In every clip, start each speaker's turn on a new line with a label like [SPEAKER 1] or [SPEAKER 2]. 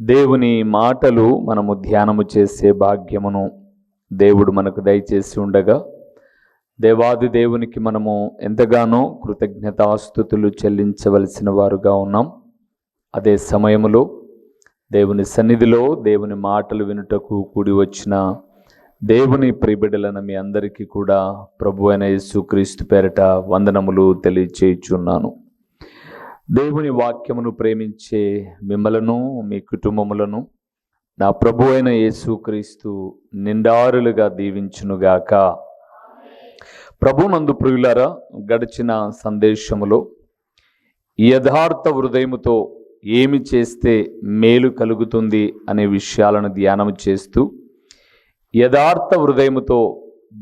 [SPEAKER 1] దేవుని మాటలు మనము ధ్యానము చేసే భాగ్యమును దేవుడు మనకు దయచేసి ఉండగా దేవాది దేవునికి మనము ఎంతగానో కృతజ్ఞతాస్థుతులు చెల్లించవలసిన వారుగా ఉన్నాం. అదే సమయములో దేవుని సన్నిధిలో దేవుని మాటలు వినుటకు కూడి వచ్చిన దేవుని ప్రిబిడలను మీ అందరికీ కూడా ప్రభు అయిన యేసుక్రీస్తు పేరట వందనములు తెలియచేయుచున్నాను. దేవుని వాక్యమును ప్రేమించే మిమ్మలను మీ కుటుంబములను నా ప్రభు అయిన యేసుక్రీస్తు నిండారులుగా దీవించునుగాక ప్రభునందు ప్రియులారా గడిచిన సందేశములో యథార్థ హృదయముతో ఏమి చేస్తే మేలు కలుగుతుంది అనే విషయాలను ధ్యానం చేస్తూ యథార్థ హృదయముతో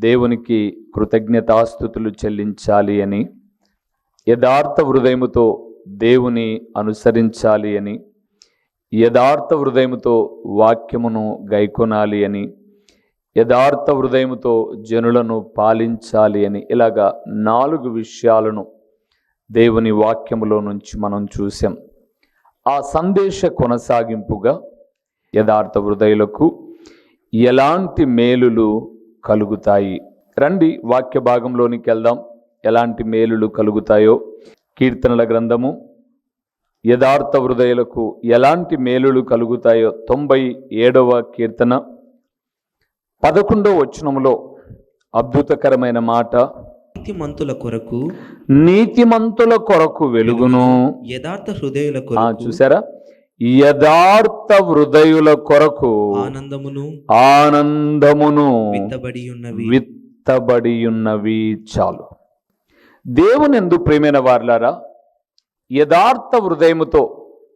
[SPEAKER 1] దేవునికి కృతజ్ఞతాస్థుతులు చెల్లించాలి అని యథార్థ హృదయముతో దేవుని అనుసరించాలి అని యథార్థ హృదయముతో వాక్యమును గైకొనాలి అని యథార్థ హృదయముతో జనులను పాలించాలి అని ఇలాగా నాలుగు విషయాలను దేవుని వాక్యములో నుంచి మనం చూసాం. ఆ సందేశ కొనసాగింపుగా యథార్థ హృదయులకు ఎలాంటి మేలులు కలుగుతాయి? రండి వాక్య భాగంలోనికి వెళ్దాం. ఎలాంటి మేలులు కలుగుతాయో కీర్తనల గ్రంథము. యథార్థ హృదయులకు ఎలాంటి మేలులు కలుగుతాయో తొంభై ఏడవ కీర్తన. పదకొండవ వచనములో అద్భుతకరమైన మాట.
[SPEAKER 2] నీతిమంతుల కొరకు
[SPEAKER 1] నీతిమంతుల కొరకు వెలుగును.
[SPEAKER 2] యథార్థ హృదయుల
[SPEAKER 1] ఆ
[SPEAKER 2] కొరకు
[SPEAKER 1] చూసారా యథార్థ హృదయుల కొరకు
[SPEAKER 2] ఆనందమును
[SPEAKER 1] ఆనందమును
[SPEAKER 2] విత్తబడి ఉన్నవి
[SPEAKER 1] విత్తబడి ఉన్నవి చాలు. దేవుని ఎందు ప్రేమైన వార్లారా యథార్థ హృదయముతో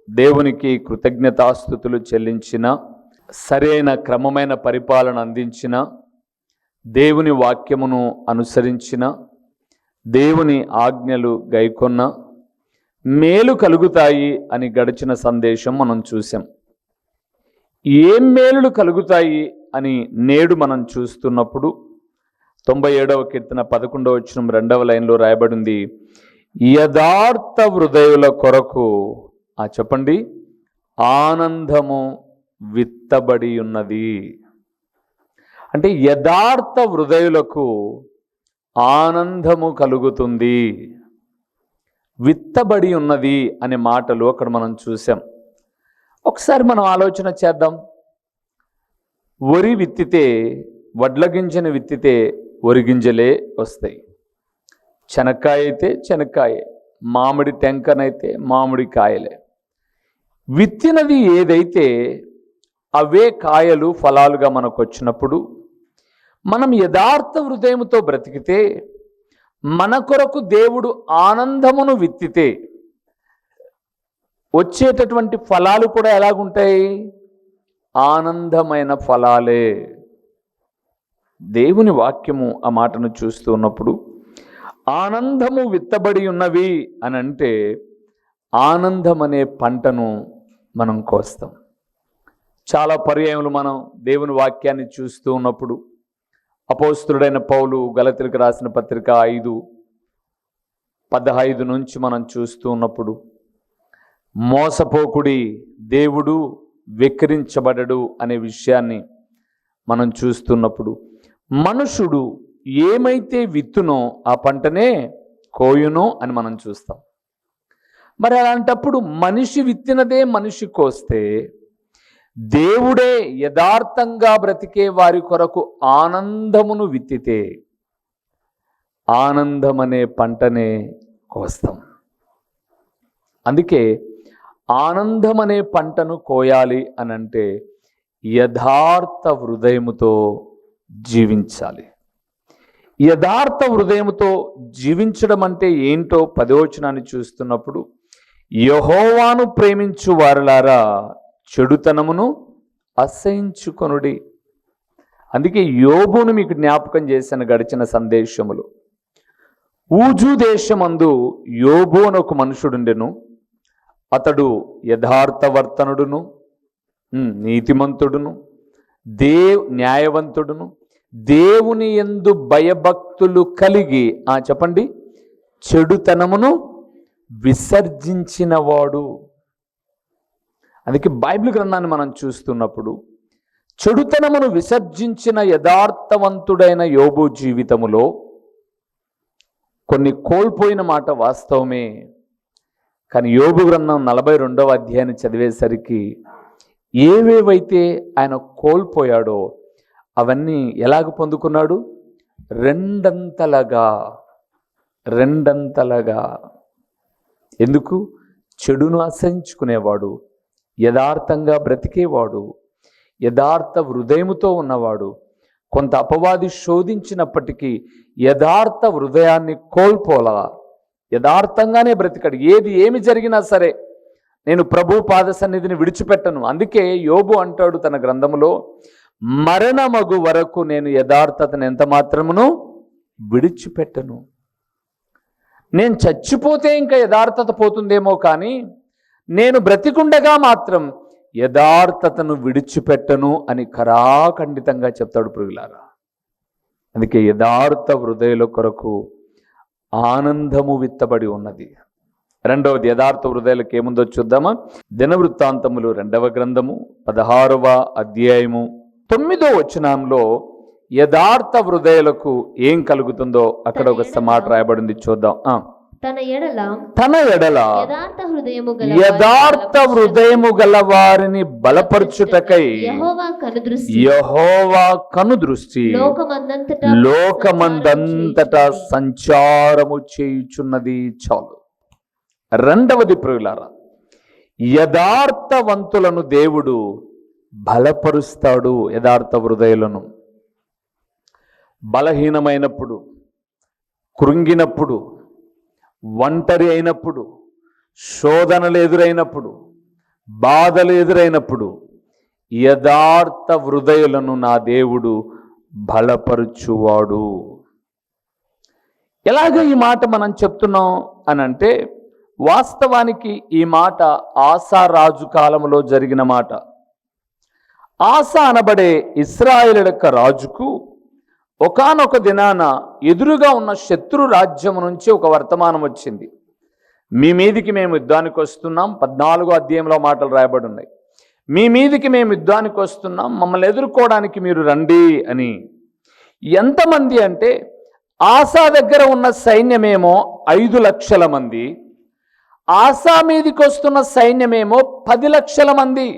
[SPEAKER 1] దేవునికి కృతజ్ఞతాస్థుతులు చెల్లించిన సరైన క్రమమైన పరిపాలన అందించిన దేవుని వాక్యమును అనుసరించిన దేవుని ఆజ్ఞలు గైకొన్న మేలు కలుగుతాయి అని గడిచిన సందేశం మనం చూసాం ఏం మేలులు కలుగుతాయి అని నేడు మనం చూస్తున్నప్పుడు తొంభై ఏడవ కీర్తన పదకొండవ వచ్చిన రెండవ లైన్లో రాయబడింది. యథార్థ హృదయుల కొరకు ఆ చెప్పండి ఆనందము విత్తబడి ఉన్నది అంటే యథార్థ హృదయులకు ఆనందము కలుగుతుంది. విత్తబడి ఉన్నది అనే మాటలు అక్కడ మనం చూసాం. ఒకసారి మనం ఆలోచన చేద్దాం. వరి విత్తితే వడ్ల గింజను విత్తితే వరి గింజలే వస్తాయి. శనక్కాయ అయితే శనక్కాయే మామిడి టెంకనైతే మామిడి కాయలే. విత్తినది ఏదైతే అవే కాయలు ఫలాలుగా మనకు వచ్చినప్పుడు మనం యథార్థ హృదయంతో బ్రతికితే మన కొరకు దేవుడు ఆనందమును విత్తితే వచ్చేటటువంటి ఫలాలు కూడా ఎలాగుంటాయి? ఆనందమైన ఫలాలే. దేవుని వాక్యము ఆ మాటను చూస్తూ ఉన్నప్పుడు ఆనందము విత్తబడి ఉన్నవి అని అంటే ఆనందం అనే పంటను మనం కోస్తాం. చాలా పర్యాయములు మనం దేవుని వాక్యాన్ని చూస్తూ ఉన్నప్పుడు అపోస్తుడైన పౌలు గలతిరికి రాసిన పత్రిక ఐదు పదహైదు నుంచి మనం చూస్తూ ఉన్నప్పుడు మోసపోకుడి దేవుడు వెక్కిరించబడడు అనే విషయాన్ని మనం చూస్తున్నప్పుడు మనుషుడు ఏమైతే విత్తునో ఆ పంటనే కోయునో అని మనం చూస్తాం. మరి అలాంటప్పుడు మనిషి విత్తినదే మనిషి కోస్తే దేవుడే యథార్థంగా బ్రతికే వారి కొరకు ఆనందమును విత్తితే ఆనందమనే పంటనే కోస్తాం. అందుకే ఆనందం అనే పంటను కోయాలి అని అంటే యథార్థ హృదయముతో జీవించాలి. యథార్థ హృదయముతో జీవించడం అంటే ఏంటో పదవచనాన్ని చూస్తున్నప్పుడు యహోవాను ప్రేమించు వారిలారా చెడుతనమును అసహించుకొనుడి. అందుకే యోబును మీకు జ్ఞాపకం చేసిన గడిచిన సందేశములు. ఊజు దేశమందు యోబు అని ఒక మనుషుడుండెను. అతడు యథార్థవర్తనుడును నీతిమంతుడును దేవ్ న్యాయవంతుడును దేవుని ఎందు భయభక్తులు కలిగి ఆ చెప్పండి చెడుతనమును విసర్జించినవాడు. అందుకే బైబిల్ గ్రంథాన్ని మనం చూస్తున్నప్పుడు చెడుతనమును విసర్జించిన యథార్థవంతుడైన యోబు జీవితములో కొన్ని కోల్పోయిన మాట వాస్తవమే. కానీ యోబు గ్రంథం నలభై రెండవ అధ్యాయాన్ని చదివేసరికి ఏవేవైతే ఆయన కోల్పోయాడో అవన్నీ ఎలాగ పొందుకున్నాడు? రెండంతలగా రెండంతలగా. ఎందుకు? చెడును అసహించుకునేవాడు యథార్థంగా బ్రతికేవాడు యథార్థ హృదయముతో ఉన్నవాడు కొంత అపవాది శోధించినప్పటికీ యథార్థ హృదయాన్ని కోల్పోలా యథార్థంగానే బ్రతికాడు. ఏది ఏమి జరిగినా సరే నేను ప్రభు పాద సన్నిధిని విడిచిపెట్టను. అందుకే యోబు అంటాడు తన గ్రంథములో మరణమగు వరకు నేను యథార్థతను ఎంత మాత్రమును విడిచిపెట్టను. నేను చచ్చిపోతే ఇంకా యథార్థత పోతుందేమో కానీ నేను బ్రతికుండగా మాత్రం యథార్థతను విడిచిపెట్టను అని ఖరాఖండితంగా చెప్తాడు ప్రియులారా. అందుకే యథార్థ హృదయుల కొరకు ఆనందము విత్తబడి ఉన్నది. రెండవది యథార్థ హృదయాలకు ఏముందో చూద్దామా? దినవృత్తాంతములు రెండవ గ్రంథము పదహారవ అధ్యాయము తొమ్మిదో వచనంలో యథార్థ హృదయాలకు ఏం కలుగుతుందో అక్కడ ఒక మాట రాయబడింది చూద్దాం. ఆ.
[SPEAKER 3] తన ఎడల
[SPEAKER 1] తన ఎడల
[SPEAKER 3] యథార్థ హృదయము గల
[SPEAKER 1] వారిని బలపరచుటకై
[SPEAKER 3] యహోవా కనుదృష్టి
[SPEAKER 1] కను దృష్టి.
[SPEAKER 3] లోకమందంతటా
[SPEAKER 1] లోకమందంతటా సంచారము చేయుచున్నది. చాలు. రెండవది ప్రియులారా యథార్థవంతులను దేవుడు బలపరుస్తాడు యథార్థ హృదయులను. బలహీనమైనప్పుడు కృంగినప్పుడు ఒంటరి అయినప్పుడు శోధనలు ఎదురైనప్పుడు బాధలు ఎదురైనప్పుడు యథార్థ హృదయులను నా దేవుడు బలపరుచువాడు. ఎలాగ ఈ మాట మనం చెప్తున్నాం అని అంటే వాస్తవానికి ఈ మాట ఆసా రాజు కాలంలో జరిగిన మాట. ఆస అనబడే ఇస్రాయేల్ యొక్క రాజుకు ఒకానొక దినాన ఎదురుగా ఉన్న శత్రు రాజ్యం నుంచి ఒక వర్తమానం వచ్చింది. మీ మీదికి మేము యుద్ధానికి వస్తున్నాం. పద్నాలుగో అధ్యాయంలో మాటలు రాయబడి ఉన్నాయి మీ మీదికి మేము యుద్ధానికి వస్తున్నాం. మమ్మల్ని ఎదుర్కోవడానికి మీరు రండి అని. ఎంతమంది అంటే ఆశా దగ్గర ఉన్న సైన్యమేమో ఐదు లక్షల మంది. ఆశా మీదికి వస్తున్న సైన్యమేమో పది లక్షల మంది.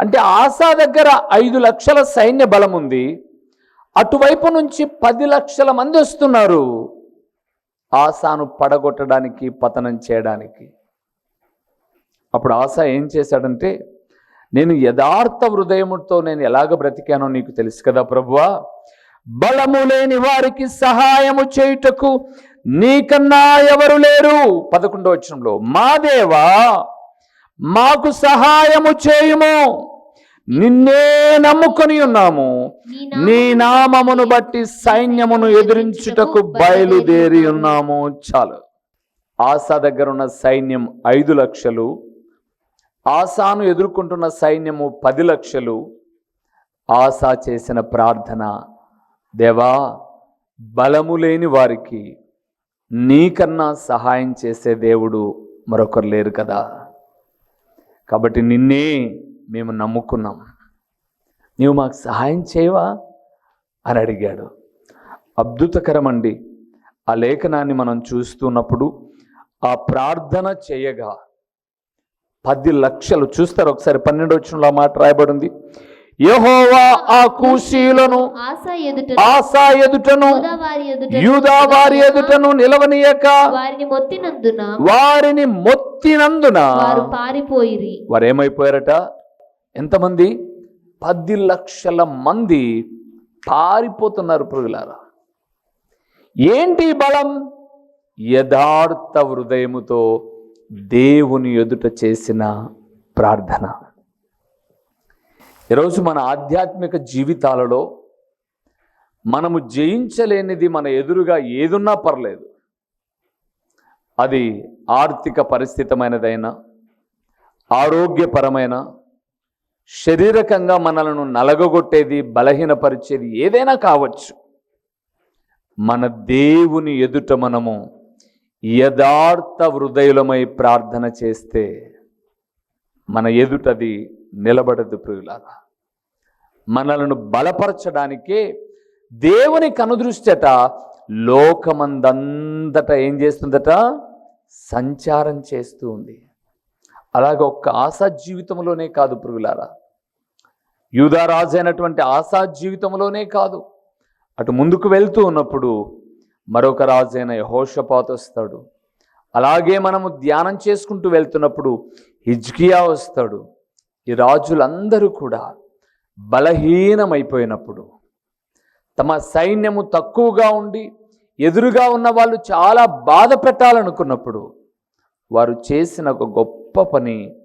[SPEAKER 1] అంటే ఆశా దగ్గర ఐదు లక్షల సైన్య బలం ఉంది. అటువైపు నుంచి పది లక్షల మంది వస్తున్నారు. ఆశాను పడగొట్టడానికి పతనం చేయడానికి. అప్పుడు ఆశ ఏం చేశాడంటే నేను యథార్థ హృదయముతో నేను ఎలాగ బ్రతికానో నీకు తెలుసు కదా ప్రభువా. బలము లేని వారికి సహాయము చేయుటకు నీకన్నా ఎవరు లేరు. పదకొండో వచనంలో మా దేవా మాకు సహాయము చేయుము. నిన్నే నమ్ముకొని ఉన్నాము. నీ నామమును బట్టి సైన్యమును ఎదిరించుటకు బయలుదేరి ఉన్నాము. చాలు. ఆశా దగ్గర ఉన్న సైన్యం ఐదు లక్షలు. ఆశాను ఎదుర్కొంటున్న సైన్యము పది లక్షలు. ఆశా చేసిన ప్రార్థన దేవా బలము లేని వారికి నీకన్నా సహాయం చేసే దేవుడు మరొకరు లేరు కదా. కాబట్టి నిన్నే మేము నమ్ముకున్నాం. నీవు మాకు సహాయం చేయవా? అని అడిగాడు. అద్భుతకరమండి. ఆ లేఖనాన్ని మనం చూస్తున్నప్పుడు ఆ ప్రార్థన చేయగా పది లక్షలు చూస్తారు ఒకసారి పన్నెండు వచ్చిన మాట రాయబడింది? యహోవా ఆ కూషీలను
[SPEAKER 3] ఆశ ఎదుట
[SPEAKER 1] ఆశా ఎదుటను యూదా వారి ఎదుటను నిలవనీయక.
[SPEAKER 3] వారిని మొత్తినందున
[SPEAKER 1] వారిని మొత్తినందున
[SPEAKER 3] వారు పారిపోయిరి.
[SPEAKER 1] వారు ఏమైపోయారట ఎంతమంది? పది లక్షల మంది పారిపోతున్నారు పురుగులారా ఏంటి బలం? యథార్థ హృదయముతో దేవుని ఎదుట చేసిన ప్రార్థన. ఈరోజు మన ఆధ్యాత్మిక జీవితాలలో మనము జయించలేనిది మన ఎదురుగా ఏదున్నా పర్లేదు. అది ఆర్థిక పరిస్థితమైనదైనా ఆరోగ్యపరమైన శరీరకంగా మనలను నలగగొట్టేది బలహీనపరిచేది ఏదైనా కావచ్చు. మన దేవుని ఎదుట మనము యథార్థ హృదయులమై ప్రార్థన చేస్తే మన ఎదుటది నిలబడదు ప్రియులారా. మనలను బలపరచడానికే దేవుని కనుదృష్టట లోకమందంతట ఏం చేస్తుందట? సంచారం చేస్తూ ఉంది. అలాగే ఒక్క ఆశా జీవితంలోనే కాదు ప్రియులారా. యూదారాజు అయినటువంటి ఆశా జీవితంలోనే కాదు. అటు ముందుకు వెళ్తూ ఉన్నప్పుడు మరొక రాజు అయిన యహోషపాత్ వస్తాడు. అలాగే మనము ధ్యానం చేసుకుంటూ వెళ్తున్నప్పుడు హిజ్కియా వస్తాడు. ఈ రాజులందరూ కూడా బలహీనమైపోయినప్పుడు తమ సైన్యము తక్కువగా ఉండి ఎదురుగా ఉన్న వాళ్ళు చాలా బాధ పెట్టాలనుకున్నప్పుడు వారు చేసిన ఒక గొప్ప పని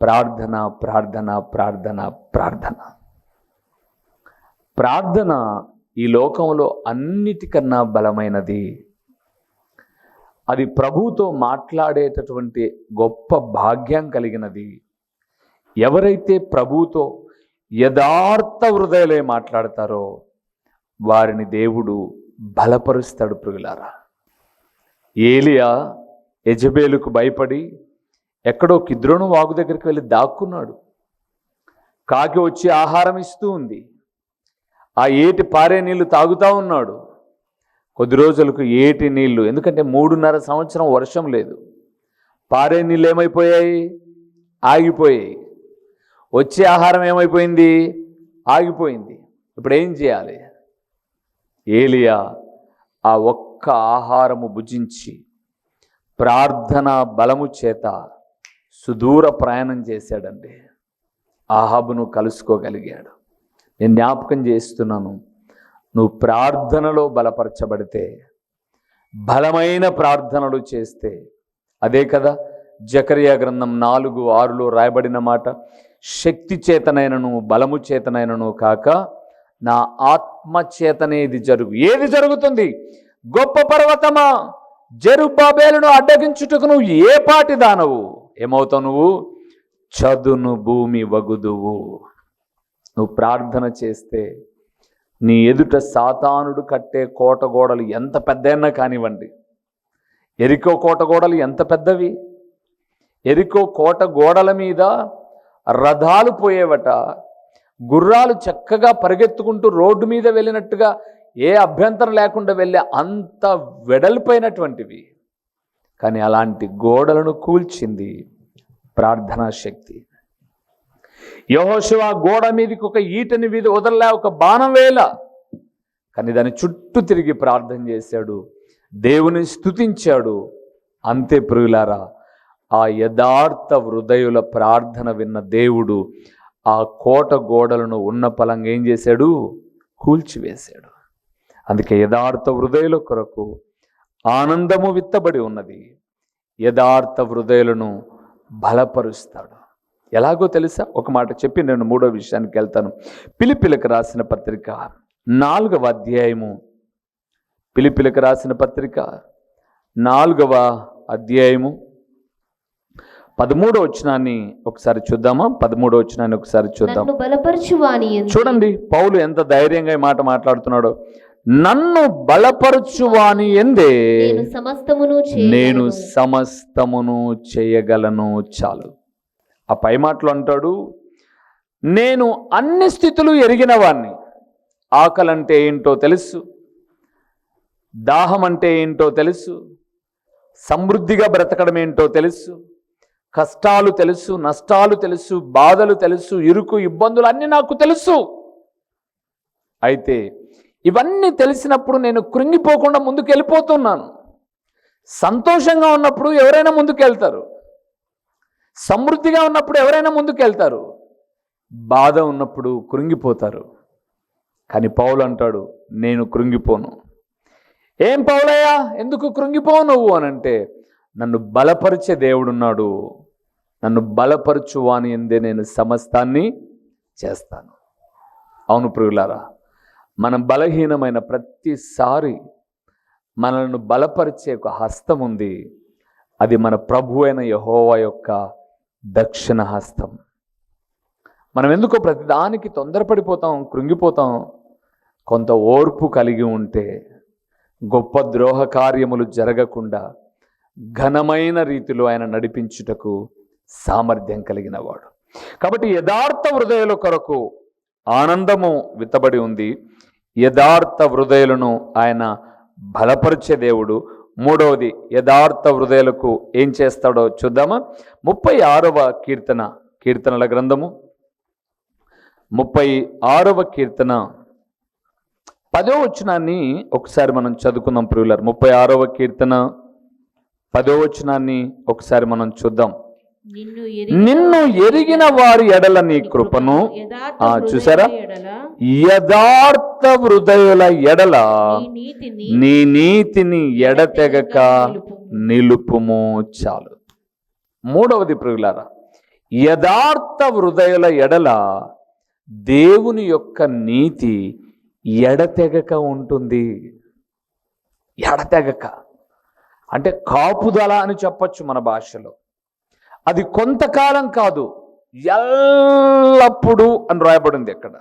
[SPEAKER 1] ప్రార్థన ప్రార్థన ప్రార్థన ప్రార్థన. ప్రార్థన ఈ లోకంలో అన్నిటికన్నా బలమైనది. అది ప్రభుతో మాట్లాడేటటువంటి గొప్ప భాగ్యం కలిగినది. ఎవరైతే ప్రభువుతో యథార్థ హృదయలే మాట్లాడతారో వారిని దేవుడు బలపరుస్తాడు ప్రియులారా. ఏలియా యజబేలుకు భయపడి ఎక్కడో కిద్రోను వాగు దగ్గరికి వెళ్ళి దాక్కున్నాడు. కాకి వచ్చి ఆహారం ఇస్తూ ఉంది. ఆ ఏటి పారే నీళ్ళు తాగుతూ ఉన్నాడు. కొద్ది రోజులకు ఏటి నీళ్ళు ఎందుకంటే మూడున్నర సంవత్సరం వర్షం లేదు. పారే నీళ్ళు ఏమైపోయాయి? ఆగిపోయాయి. వచ్చే ఆహారం ఏమైపోయింది? ఆగిపోయింది. ఇప్పుడు ఏం చేయాలి? ఏలియా ఆ ఒక్క ఆహారము భుజించి ప్రార్థన బలము చేత సుదూర ప్రయాణం చేశాడండి. ఆహాబును కలుసుకోగలిగాడు. నేను జ్ఞాపకం చేస్తున్నాను నువ్వు ప్రార్థనలో బలపరచబడితే బలమైన ప్రార్థనలు చేస్తే అదే కదా? జకరియా గ్రంథం నాలుగు ఆరులో రాయబడిన మాట శక్తి చేతనైనను బలము చేతనైనను కాక నా ఆత్మ చేతనేది జరుగు. ఏది జరుగుతుంది? గొప్ప పర్వతమా? జరుబాబేలను అడ్డగించుటకు నువ్వు ఏ పాటి దానవు? ఏమవుతావు నువ్వు? చదును భూమి వగుదువు. నువ్వు ప్రార్థన చేస్తే నీ ఎదుట సాతానుడు కట్టే కోట గోడలు ఎంత పెద్దయినా కానివ్వండి. ఎరికో కోట గోడలు ఎంత పెద్దవి? ఎరికో కోట గోడల మీద రథాలు పోయేవట. గుర్రాలు చక్కగా పరిగెత్తుకుంటూ రోడ్డు మీద వెళ్ళినట్టుగా ఏ అభ్యంతరం లేకుండా వెళ్ళే అంత వెడల్పోయినటువంటివి కానీ అలాంటి గోడలను కూల్చింది ప్రార్థనా శక్తి. యహోశివ గోడ మీదకి ఒక ఈటని మీద వదలలే ఒక బాణం వేల కానీ దాని చుట్టూ తిరిగి ప్రార్థన చేశాడు. దేవుని స్తుతించాడు. అంతే ప్రియులారా ఆ యథార్థ హృదయుల ప్రార్థన విన్న దేవుడు ఆ కోట గోడలను ఉన్న పలంగా ఏం చేశాడు? కూల్చివేశాడు. అందుకే యథార్థ హృదయుల కొరకు ఆనందము విత్తబడి ఉన్నది. యథార్థ హృదయులను బలపరుస్తాడు. ఎలాగో తెలుసా? ఒక మాట చెప్పి నేను మూడో విషయానికి వెళ్తాను. పిలిపిలకు రాసిన పత్రిక నాలుగవ అధ్యాయము. పిలిపిలకు రాసిన పత్రిక నాలుగవ అధ్యాయము. పదమూడో వచనాన్ని ఒకసారి చూద్దామా? పదమూడో వచనాన్ని ఒకసారి చూద్దాం.
[SPEAKER 3] బలపరచువాని
[SPEAKER 1] చూడండి పౌలు ఎంత ధైర్యంగా ఈ మాట మాట్లాడుతున్నాడో. నన్ను బలపరచువాని ఎందే?
[SPEAKER 3] నేను సమస్తమును
[SPEAKER 1] నేను
[SPEAKER 3] చేయగలను.
[SPEAKER 1] సమస్తమును చేయగలను చాలు. ఆ పై మాటలు అంటాడు నేను అన్ని స్థితులు ఎరిగిన వాణ్ణి ఆకలంటే ఏంటో తెలుసు దాహం అంటే ఏంటో తెలుసు సమృద్ధిగా బ్రతకడం ఏంటో తెలుసు కష్టాలు తెలుసు నష్టాలు తెలుసు బాధలు తెలుసు ఇరుకు ఇబ్బందులు అన్నీ నాకు తెలుసు. అయితే ఇవన్నీ తెలిసినప్పుడు నేను కృంగిపోకుండా ముందుకు వెళ్ళిపోతున్నాను సంతోషంగా ఉన్నప్పుడు ఎవరైనా ముందుకు వెళ్తారు సమృద్ధిగా ఉన్నప్పుడు ఎవరైనా ముందుకు వెళ్తారు బాధ ఉన్నప్పుడు కృంగిపోతారు. కానీ పౌలు అంటాడు నేను కృంగిపోను. ఏం పౌలయ్యా? ఎందుకు కృంగిపోవు నువ్వు? అని అంటే నన్ను బలపరిచే దేవుడున్నాడు. నన్ను బలపరచువాని ఎందే నేను సమస్తాన్ని చేస్తాను. అవును ప్రియులారా మనం బలహీనమైన ప్రతిసారి మనల్ని బలపరిచే ఒక హస్తం ఉంది. అది మన ప్రభు అయిన యహోవా యొక్క దక్షిణ హస్తం. మనం ఎందుకో ప్రతిదానికి తొందరపడిపోతాం కృంగిపోతాం. కొంత ఓర్పు కలిగి ఉంటే గొప్ప ద్రోహ కార్యములు జరగకుండా ఘనమైన రీతిలో ఆయన నడిపించుటకు సామర్థ్యం కలిగిన వాడు కాబట్టి యథార్థ హృదయాల కొరకు ఆనందము విత్తబడి ఉంది. యథార్థ హృదయాలను ఆయన బలపరిచే దేవుడు. మూడవది యథార్థ హృదయాలకు ఏం చేస్తాడో చూద్దామా? ముప్పై ఆరవ కీర్తన కీర్తనల గ్రంథము. ముప్పై ఆరవ కీర్తన. పదో వచనాన్ని ఒకసారి మనం చదువుకుందాం ప్రియులర్. ముప్పై ఆరవ కీర్తన. పదో వచనాన్ని ఒకసారి మనం చూద్దాం.
[SPEAKER 3] నిన్ను
[SPEAKER 1] ఎరిగిన వారి ఎడల నీ కృపను చూసారా? యథార్థ హృదయుల ఎడల
[SPEAKER 3] నీ నీతిని
[SPEAKER 1] నీ నీతిని ఎడతెగక నిలుపుము చాలు. మూడవది ప్రియులారా యథార్థ హృదయుల ఎడల దేవుని యొక్క నీతి ఎడతెగక ఉంటుంది. ఎడతెగక. అంటే కాపుదల అని చెప్పొచ్చు మన భాషలో. అది కొంతకాలం కాదు ఎల్లప్పుడూ అని రాయబడింది అక్కడ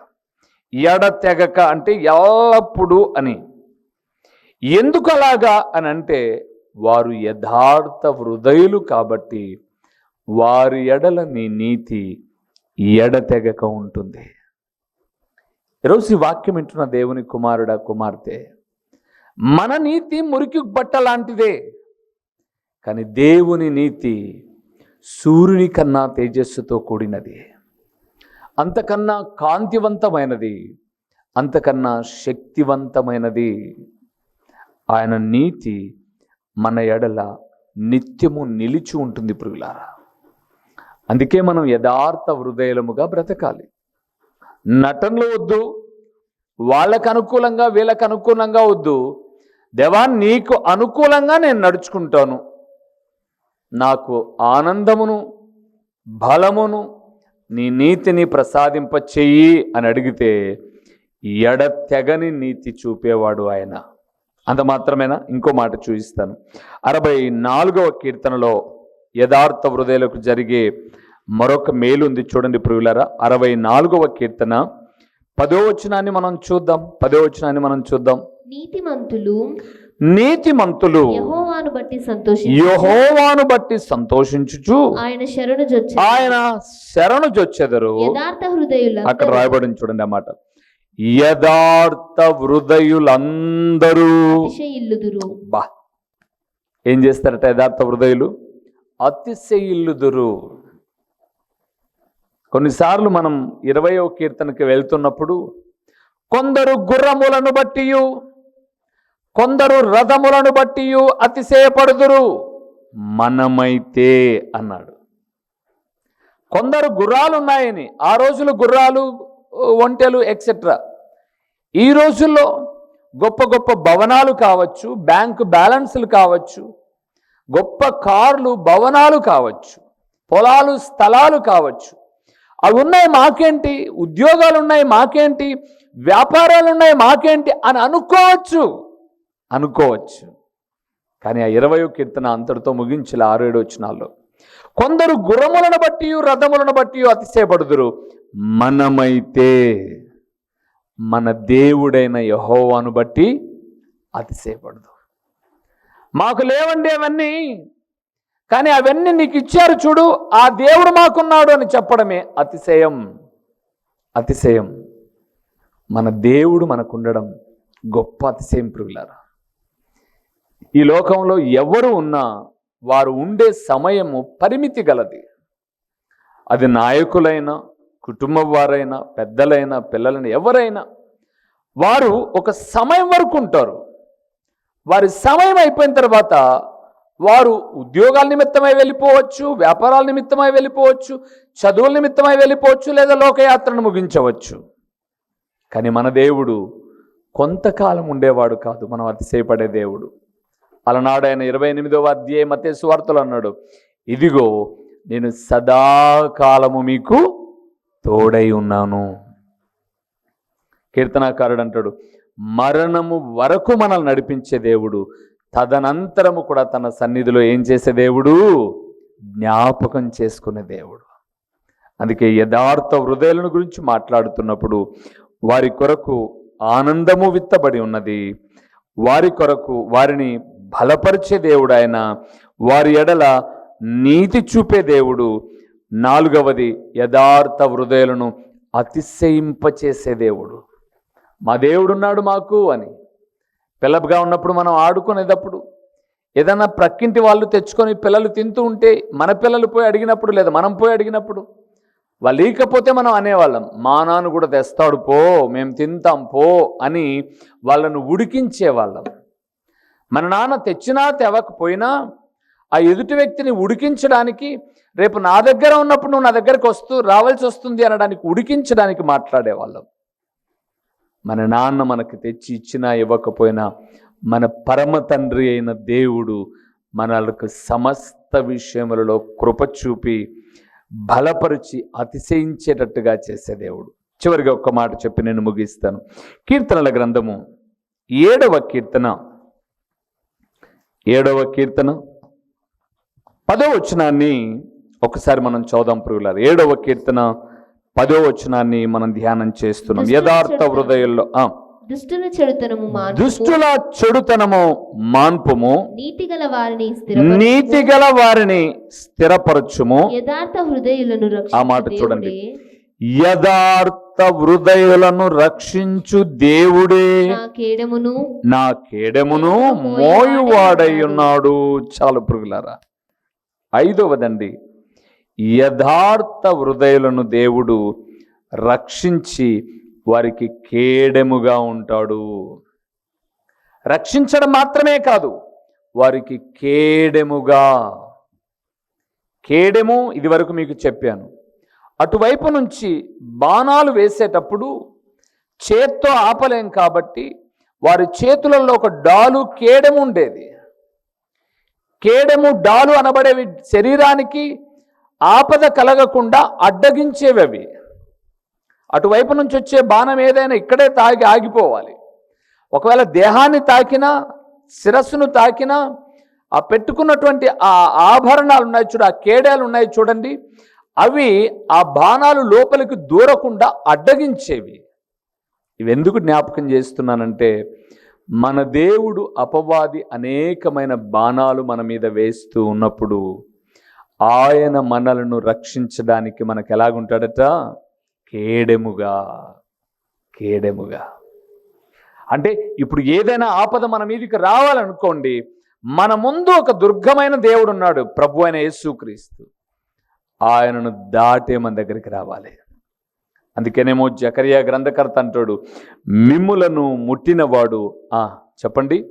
[SPEAKER 1] ఎడతెగక అంటే ఎల్లప్పుడూ అని. ఎందుకు అలాగా అని అంటే వారు యథార్థ హృదయులు కాబట్టి వారి ఎడల నీ నీతి ఎడతెగక ఉంటుంది. ఈరోజు ఈ వాక్యం వింటున్న దేవుని కుమారుడా కుమార్తె మన నీతి మురికి బట్ట లాంటిదే కానీ దేవుని నీతి సూర్యుని కన్నా తేజస్సుతో కూడినది. అంతకన్నా కాంతివంతమైనది అంతకన్నా శక్తివంతమైనది. ఆయన నీతి మన ఎడల నిత్యము నిలిచి ఉంటుంది ప్రియులారా. అందుకే మనం యథార్థ హృదయముగా బ్రతకాలి. నటనలు వద్దు వాళ్ళకు అనుకూలంగా వీళ్ళకు అనుకూలంగా వద్దు. దేవా నీకు అనుకూలంగా నేను నడుచుకుంటాను. నాకు ఆనందమును బలమును నీ నీతిని ప్రసాదింప చెయ్యి అని అడిగితే ఎడతెగని నీతి చూపేవాడు ఆయన. అంత మాత్రమేనా? ఇంకో మాట చూపిస్తాను. అరవై నాలుగవ కీర్తనలో యథార్థ హృదయాలకు జరిగే మరొక మేలు ఉంది చూడండి ప్రియులరా. అరవై నాలుగవ కీర్తన. పదో వచనాన్ని మనం చూద్దాం. పదో వచనాన్ని మనం చూద్దాం.
[SPEAKER 3] నీతిమంతులు
[SPEAKER 1] నీతిమంతులు.
[SPEAKER 3] యెహోవాను బట్టి సంతోషి
[SPEAKER 1] యహోవాను బట్టి సంతోషించుచు.
[SPEAKER 3] ఆయన శరణు జొచ్చు
[SPEAKER 1] ఆయన శరణు జొచ్చెదరు.
[SPEAKER 3] యథార్థ హృదయుల
[SPEAKER 1] అక్కడ రాయబడింది చూడండి అన్నమాట యథార్థ హృదయులందరూ. బా. ఏం చేస్తారట యథార్థ హృదయులు? అతిశయిల్లుదురు. కొన్నిసార్లు మనం ఇరవయో కీర్తనకి వెళ్తున్నప్పుడు కొందరు గుర్రములను బట్టియు కొందరు రథములను బట్టి అతిశయపడుదురు. మనమైతే అన్నాడు. కొందరు గుర్రాలు ఉన్నాయని ఆ రోజులు గుర్రాలు ఒంటెలు ఎక్సెట్రా ఈ రోజుల్లో గొప్ప గొప్ప భవనాలు కావచ్చు బ్యాంకు బ్యాలెన్స్లు కావచ్చు గొప్ప కార్లు భవనాలు కావచ్చు పొలాలు స్థలాలు కావచ్చు. అవి ఉన్నాయి మాకేంటి? ఉద్యోగాలు ఉన్నాయి మాకేంటి? వ్యాపారాలు ఉన్నాయి మాకేంటి? అని అనుకోవచ్చు. అనుకోవచ్చు. కానీ ఆ ఇరవయో కీర్తన అంతటితో ముగించిన ఆరు ఏడు వచ్చినాల్లో కొందరు గుర్రములను బట్టి రథములను బట్టి అతిశయపడుదురు. మనమైతే మన దేవుడైన యహోవాను బట్టి అతిశయపడదు మాకు లేవండి అవన్నీ కానీ అవన్నీ నీకు ఇచ్చారు చూడు ఆ దేవుడు మాకున్నాడు అని చెప్పడమే అతిశయం. అతిశయం. మన దేవుడు మనకుండడం గొప్ప అతిశయం ప్రియులారా. ఈ లోకంలో ఎవరు ఉన్నా వారు ఉండే సమయము పరిమితి గలది. అది నాయకులైనా కుటుంబం వారైనా పెద్దలైనా పిల్లలైనా ఎవరైనా వారు ఒక సమయం వరకు ఉంటారు. వారి సమయం అయిపోయిన తర్వాత వారు ఉద్యోగాల నిమిత్తమై వెళ్ళిపోవచ్చు వ్యాపారాల నిమిత్తమై వెళ్ళిపోవచ్చు చదువుల నిమిత్తమై వెళ్ళిపోవచ్చు లేదా లోకయాత్రను ముగించవచ్చు. కానీ మన దేవుడు కొంతకాలం ఉండేవాడు కాదు మనం అతిశయపడే దేవుడు. అలనాడు ఆయన ఇరవై ఎనిమిదవ అధ్యాయం మతే సువార్తలు అన్నాడు ఇదిగో నేను సదాకాలము మీకు తోడై ఉన్నాను. కీర్తనాకారుడు అంటాడు మరణము వరకు మనల్ని నడిపించే దేవుడు తదనంతరము కూడా తన సన్నిధిలో ఏం చేసే దేవుడు? జ్ఞాపకం చేసుకునే దేవుడు. అందుకే యథార్థ హృదయాలను గురించి మాట్లాడుతున్నప్పుడు వారి కొరకు ఆనందము విత్తబడి ఉన్నది వారి కొరకు వారిని బలపరిచే దేవుడు ఆయన వారి ఎడల నీతి చూపే దేవుడు నాలుగవది యథార్థ హృదయాలను అతిశయింపచేసే దేవుడు. మా దేవుడున్నాడు మాకు అని. పిల్లగా ఉన్నప్పుడు మనం ఆడుకునేటప్పుడు ఏదైనా ప్రక్కింటి వాళ్ళు తెచ్చుకొని పిల్లలు తింటూ ఉంటే మన పిల్లలు పోయి అడిగినప్పుడు లేదా మనం పోయి అడిగినప్పుడు వాళ్ళు లేకపోతే మనం అనేవాళ్ళం మా నాన్న కూడా తెస్తాడు పో మేము తింటాం పో అని వాళ్ళను ఉడికించేవాళ్ళం. మన నాన్న తెచ్చినా తెవకపోయినా ఆ ఎదుటి వ్యక్తిని ఉడికించడానికి రేపు నా దగ్గర ఉన్నప్పుడు నువ్వు నా దగ్గరకు వస్తూ రావాల్సి వస్తుంది అనడానికి ఉడికించడానికి మాట్లాడేవాళ్ళం. మన నాన్న మనకు తెచ్చి ఇచ్చినా ఇవ్వకపోయినా మన పరమ తండ్రి అయిన దేవుడు మనలకు సమస్త విషయములలో కృప చూపి బలపరిచి అతిశయించేటట్టుగా చేసే దేవుడు. చివరిగా ఒక్క మాట చెప్పి నేను ముగిస్తాను. కీర్తనల గ్రంథము ఏడవ కీర్తన. ఏడవ కీర్తన. పదో వచనాన్ని ఒకసారి మనం చదుదాం ప్రియులారు. ఏడవ కీర్తన పదో వచనాన్ని మనం ధ్యానం చేస్తున్నాం. యథార్థ హృదయంలో
[SPEAKER 3] దుష్టుల చెడుతనము మాను
[SPEAKER 1] దుష్టుల చెడుతనము మాన్పుము.
[SPEAKER 3] నీతి గల వారిని స్థిరపరచుము.
[SPEAKER 1] నీతి గల వారిని స్థిరపరచుము.
[SPEAKER 3] యథార్థ హృదయులను
[SPEAKER 1] ఆ మాట చూడండి.
[SPEAKER 3] దేవుడే.
[SPEAKER 1] యథార్థ హృదయులను రక్షించు దేవుడే.
[SPEAKER 3] నా కేడమును
[SPEAKER 1] నా కేడమును మోయువాడై ఉన్నాడు. చాలు పురుగులారా. ఐదవదండి. యథార్థ హృదయులను దేవుడు రక్షించి వారికి కేడెముగా ఉంటాడు. రక్షించడం మాత్రమే కాదు వారికి కేడెముగా. కేడెము ఇదివరకు మీకు చెప్పాను. అటువైపు నుంచి బాణాలు వేసేటప్పుడు చేత్తో ఆపలేం కాబట్టి వారి చేతులలో ఒక డాలు కేడము ఉండేది. కేడెము డాలు అనబడేవి శరీరానికి ఆపద కలగకుండా అడ్డగించేవి అవి. అటువైపు నుంచి వచ్చే బాణం ఏదైనా ఇక్కడే తాగి ఆగిపోవాలి. ఒకవేళ దేహాన్ని తాకినా శిరస్సును తాకినా ఆ పెట్టుకున్నటువంటి ఆ ఆభరణాలు ఉన్నాయి చూడు ఆ కేడాలు ఉన్నాయి చూడండి అవి ఆ బాణాలు లోపలికి దూరకుండా అడ్డగించేవి. ఇవి ఎందుకు జ్ఞాపకం చేస్తున్నానంటే మన దేవుడు అపవాది అనేకమైన బాణాలు మన మీద వేస్తూ ఉన్నప్పుడు ఆయన మనలను రక్షించడానికి మనకు ఎలాగుంటాడట? కేడెముగా. కేడెముగా. అంటే ఇప్పుడు ఏదైనా ఆపద మన మీదకి రావాలనుకోండి మన ముందు ఒక దుర్గమైన దేవుడు ఉన్నాడు ప్రభు అయిన యేసుక్రీస్తు. ఆయనను దాటే మన దగ్గరికి రావాలి. అందుకేనేమో జకరియా గ్రంథకర్త అంటాడు మిమ్ములను ముట్టినవాడు ఆ చెప్పండి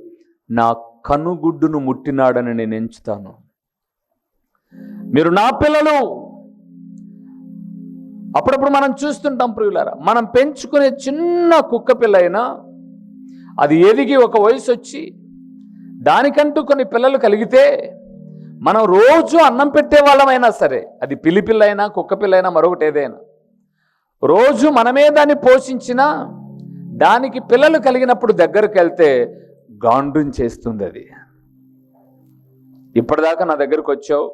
[SPEAKER 1] నా కనుగుడ్డును ముట్టినాడని నేను ఎంచుతాను. మీరు నా పిల్లలు. అప్పుడప్పుడు మనం చూస్తుంటాం ప్రియులారా మనం పెంచుకునే చిన్న కుక్క పిల్ల అయినా అది ఎదిగి ఒక వయసు వచ్చి దానికంటూ కొన్ని పిల్లలు కలిగితే మనం రోజు అన్నం పెట్టే వాళ్ళమైనా సరే అది పిల్లి అయినా కుక్క పిల్లైనా మరొకటి ఏదైనా. రోజు మనమే దాన్ని పోషించినా దానికి పిల్లలు కలిగినప్పుడు దగ్గరకు వెళ్తే గాండ్రం చేస్తుంది అది ఇప్పటిదాకా నా దగ్గరకు వచ్చావు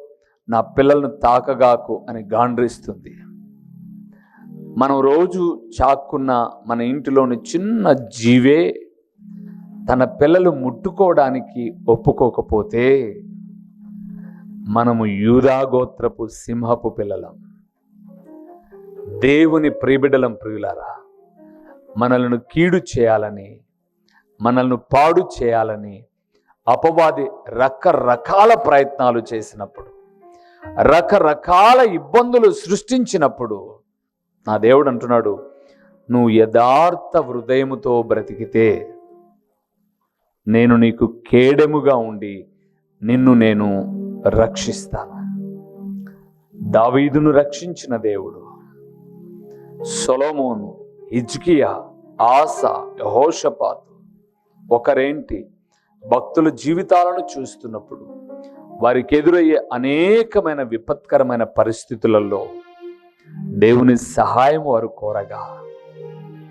[SPEAKER 1] నా పిల్లలను తాకగాకు అని గాండ్రిస్తుంది. మనం రోజు చాక్కున్న మన ఇంటిలోని చిన్న జీవే తన పిల్లలు ముట్టుకోవడానికి ఒప్పుకోకపోతే మనము యూదాగోత్రపు సింహపు పిల్లలం. దేవుని ప్రియబిడలం ప్రియులారా మనలను కీడు చేయాలని మనల్ని పాడు చేయాలని అపవాది రకరకాల ప్రయత్నాలు చేసినప్పుడు రకరకాల ఇబ్బందులు సృష్టించినప్పుడు నా దేవుడు అంటున్నాడు నువ్వు యథార్థ హృదయముతో బ్రతికితే నేను నీకు కేడెముగా ఉండి నిన్ను నేను రక్షిస్తాను దావీదును రక్షించిన దేవుడు. సొలోమోను హిజ్కియా ఆస యహోషపాత్ ఒకరేంటి? భక్తుల జీవితాలను చూస్తున్నప్పుడు వారికి ఎదురయ్యే అనేకమైన విపత్కరమైన పరిస్థితులలో దేవుని సహాయం వారు కోరగా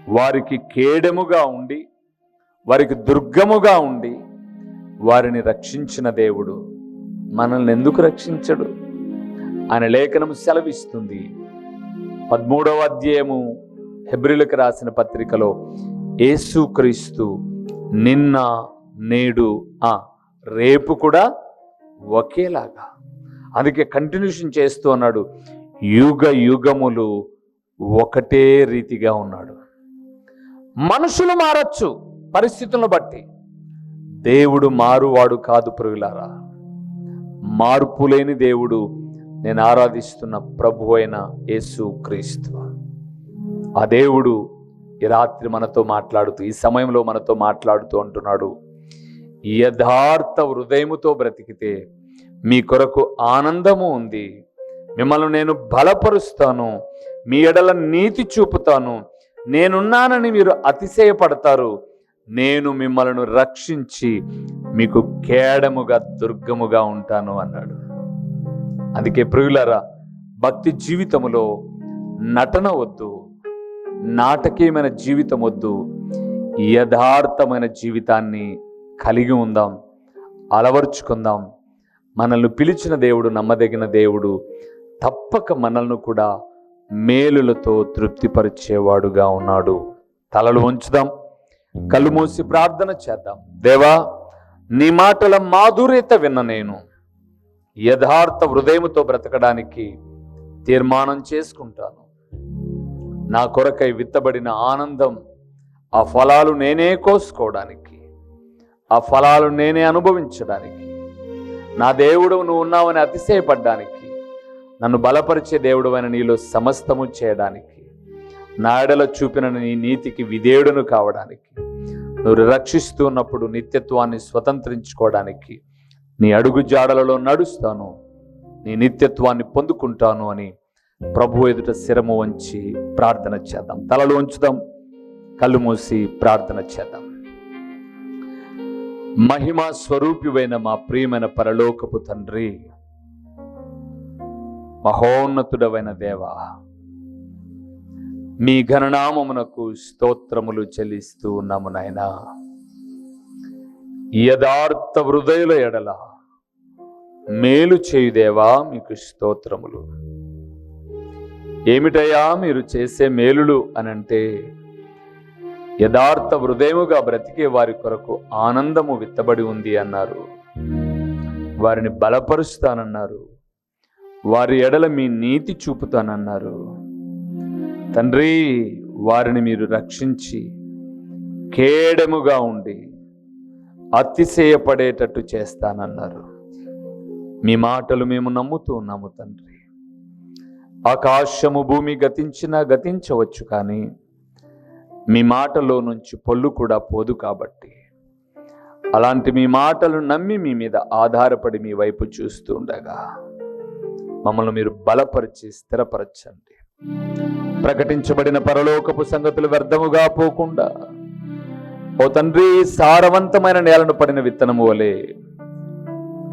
[SPEAKER 1] వారికి కేడముగా ఉండి వారికి దుర్గముగా ఉండి వారిని రక్షించిన దేవుడు మనల్ని ఎందుకు రక్షించడు? ఆయన లేఖనం సెలవిస్తుంది. పదమూడవ అధ్యాయము హెబ్రిలకు రాసిన పత్రికలో యేసుక్రీస్తు నిన్న నేడు ఆ రేపు కూడా ఒకేలాగా. అందుకే కంటిన్యూషన్ చేస్తూ అన్నాడు యుగ యుగములు ఒకటే రీతిగా ఉన్నాడు. మనుషులు మారచ్చు పరిస్థితులను బట్టి. దేవుడు మారువాడు కాదు పురుగులారా మార్పు లేని దేవుడు. నేను ఆరాధిస్తున్న ప్రభు అయిన యేసు క్రీస్తు. ఆ దేవుడు ఈ రాత్రి మనతో మాట్లాడుతూ ఈ సమయంలో మనతో మాట్లాడుతూ అంటున్నాడు యథార్థ హృదయముతో బ్రతికితే మీ కొరకు ఆనందము ఉంది. మిమ్మల్ని నేను బలపరుస్తాను. మీ ఎడల నీతి చూపుతాను. నేనున్నానని మీరు అతిశయపడతారు. నేను మిమ్మల్ని రక్షించి మీకు కేడముగా దుర్గముగా ఉంటాను అన్నాడు. అందుకే ప్రియులరా భక్తి జీవితములో నటన వద్దు నాటకీయమైన జీవితం వద్దు యథార్థమైన జీవితాన్ని కలిగి ఉందాం అలవర్చుకుందాం. మనల్ని పిలిచిన దేవుడు నమ్మదగిన దేవుడు తప్పక మనల్ని కూడా మేలులతో తృప్తిపరిచేవాడుగా ఉన్నాడు. తలలు ఉంచుదాం కళ్ళు మూసి ప్రార్థన చేద్దాం. దేవా నీ మాటల మాధుర్యత విన్న నేను యథార్థ హృదయముతో బ్రతకడానికి తీర్మానం చేసుకుంటాను. నా కొరకై విత్తబడిన ఆనందం ఆ ఫలాలు నేనే కోసుకోవడానికి ఆ ఫలాలు నేనే అనుభవించడానికి నా దేవుడు నువ్వు ఉన్నావని అతిశయపడ్డానికి నన్ను బలపరిచే దేవుడు అని నీలో సమస్తము చేయడానికి నాడల చూపిన నీ నీతికి విధేయుడును కావడానికి. నువ్వు రక్షిస్తూ ఉన్నప్పుడు నిత్యత్వాన్ని స్వతంత్రించుకోవడానికి నీ అడుగు జాడలలో నడుస్తాను. నీ నిత్యత్వాన్ని పొందుకుంటాను అని ప్రభు ఎదుట శిరము వంచి ప్రార్థన చేద్దాం. తలలు ఉంచుదాం కళ్ళు మూసి ప్రార్థన చేద్దాం. మహిమా స్వరూపివైన మా ప్రియమైన పరలోకపు తండ్రి మహోన్నతుడవైన దేవా మీ ఘననామమునకు స్తోత్రములు చెల్లిస్తూ ఉన్నాము నాయనా. యథార్థ హృదయుల ఎడల మేలు చేయుదేవా మీకు స్తోత్రములు. ఏమిటయ్యా మీరు చేసే మేలులు అనంటే యథార్థ హృదయముగా బ్రతికే వారి కొరకు ఆనందము విత్తబడి ఉంది అన్నారు. వారిని బలపరుస్తానన్నారు. వారి ఎడల మీ నీతి చూపుతానన్నారు. తండ్రి వారిని మీరు రక్షించి కేడముగా ఉండి అతిశయపడేటట్టు చేస్తానన్నారు. మీ మాటలు మేము నమ్ముతూ ఉన్నాము తండ్రి. ఆకాశము భూమి గతించినా గతించవచ్చు కానీ మీ మాటలో నుంచి పొల్లు కూడా పోదు కాబట్టి. అలాంటి మీ మాటలు నమ్మి మీ మీద ఆధారపడి మీ వైపు చూస్తుండగా మమ్మల్ని మీరు బలపరిచి స్థిరపరచండి. ప్రకటించబడిన పరలోకపు సంగతులు వ్యర్థముగా పోకుండా ఓ తండ్రి సారవంతమైన నేలను పడిన విత్తనము వలె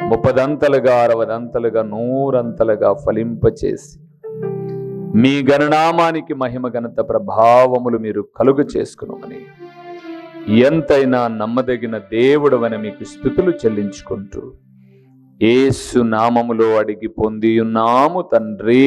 [SPEAKER 1] ముప్పదంతలుగా అరవదంతలుగా నూరంతలుగా ఫలింపచేసి మీ గణనామానికి మహిమ ఘనత ప్రభావములు మీరు కలుగు చేసుకునమని ఎంతైనా నమ్మదగిన దేవుడవని మీకు స్థుతులు చెల్లించుకుంటూ ఏసు నామములో అడిగి పొంది ఉన్నాము తండ్రి.